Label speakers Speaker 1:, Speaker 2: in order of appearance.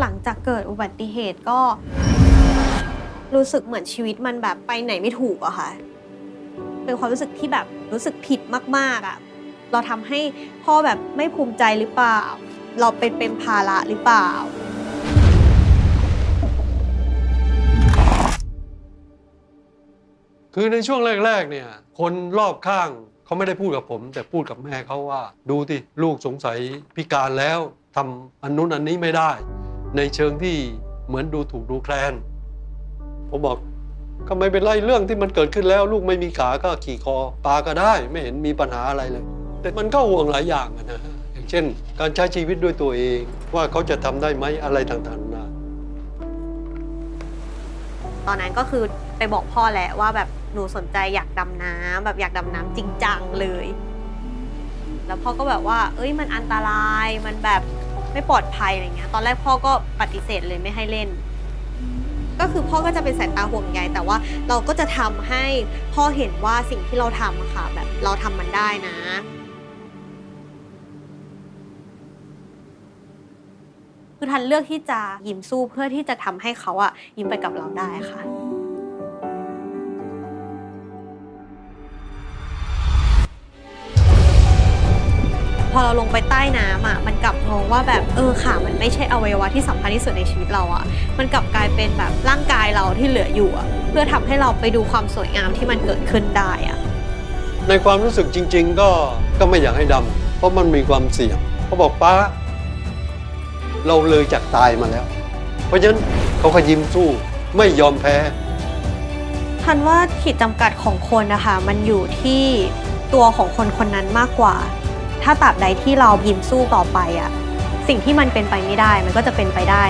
Speaker 1: หลังจากเกิดอุบัติเหตุก็ รู้สึกเหมือนชีวิตมันแบบไปไหนไม่ถูกอะค่ะ เป็นความรู้สึกที่แบบรู้สึกผิดมากๆอะเราทำให้พ่อแบบไม่ภูมิใจหรือเปล่า เราเป็นเป็นภาระหรือเปล่า
Speaker 2: คือในช่วงแรกๆเนี่ย คนรอบข้างเขาไม่ได้พูดกับผม แต่พูดกับแม่เขาว่า ดูที่ลูกสงสัยพิการแล้วทำอันนู้นอันนี้ไม่ได้ ในเชิงที่เหมือนดูถูกดูแคลน ผมบอกก็ไม่เป็นไรเรื่องที่มันเกิดขึ้นแล้ว ลูกไม่มีขาก็ขี่คอปลาก็ได้ ไม่เห็นมีปัญหาอะไรเลย แต่มันก็ห่วงหลายอย่างนะอย่างเช่น การใช้ชีวิตด้วยตัวเองว่าเขาจะทำได้ไหมอะไรต่างๆนานา
Speaker 1: ตอนนั้นก็คือไปบอกพ่อแหละว่าแบบหนูสนใจอยากดำน้ำแบบอยากดำน้ำจริงจังเลย แล้วพ่อก็แบบว่า เอ้ยมันอันตรายมันแบบ ไม่ปลอดภัยอะไรเงี้ย ตอนแรกพ่อก็ปฏิเสธเลยไม่ให้เล่น ก็คือพ่อก็จะเป็นสายตาห่วงใยแต่ว่าเราก็จะทำให้พ่อเห็นว่าสิ่งที่เราทำอะค่ะ แบบเราทำมันได้นะคือทันเลือกที่จะยิ้มสู้เพื่อที่จะทำให้เขาอะยิ้มไปกับเราได้ค่ะพอเราลงไปใต้น้ำอะมันกลับ ว่าแบบเออขามันไม่ใช่อวัยวะที่สำคัญที่สุดในชีวิตเราอะมันกลับกลายเป็นแบบร่างกายเราที่เหลืออยู่อะเพื่อทำให้เราไปดูความสวยงามที่มันเกิดขึ้นได้อะ
Speaker 2: ในความรู้สึกจริง ๆ ก็ก็ไม่อยากให้ดำเพราะมันมีความเสี่ยงเขาบอกป้า เราเลยจากตายมาแล้ว เพราะฉะนั้นเขาก็ยิ้มสู้ไม่ยอมแพ้
Speaker 1: ทันว่าขีดจำกัดของคนนะคะมันอยู่ที่ตัวของคนคนนั้นมากกว่า ถ้าตราบใดที่เรายิ้มสู้ต่อไปอะ่ะ สิ่งที่มันเป็นไปไม่ได้มันก็จะเป็นไปได้